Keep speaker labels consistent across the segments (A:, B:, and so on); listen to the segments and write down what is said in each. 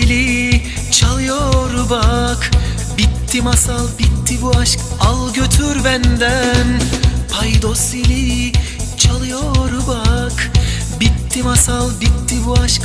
A: Paydosili çalıyor bak. Bitti masal bitti bu aşk al götür benden. Paydosili çalıyor bak. Bitti masal bitti bu aşk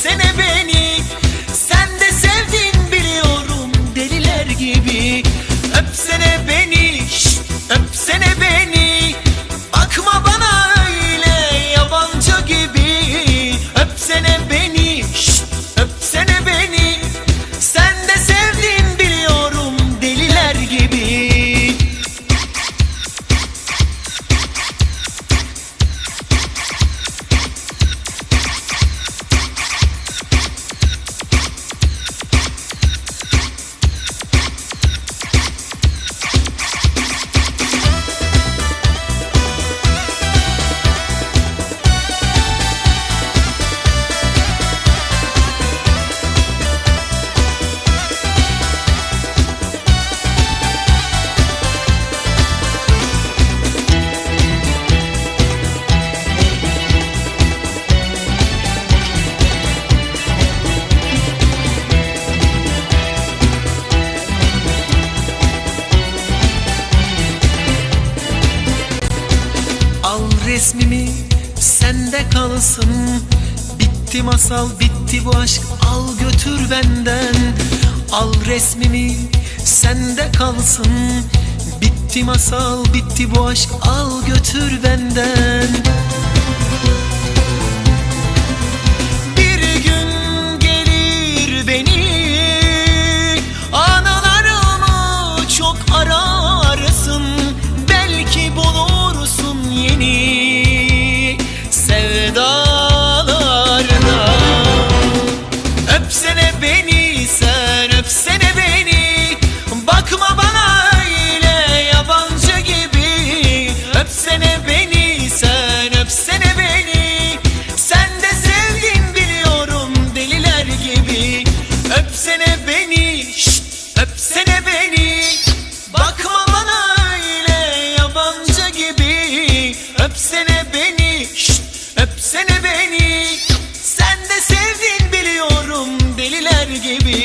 A: sen öpsene beni resmimi sende kalsın. Bitti masal bitti bu aşk al götür benden. Al resmimi sende kalsın. Bitti masal bitti bu aşk al götür benden Öpsene beni şşt, öpsene beni. Sen de sevdin biliyorum deliler gibi.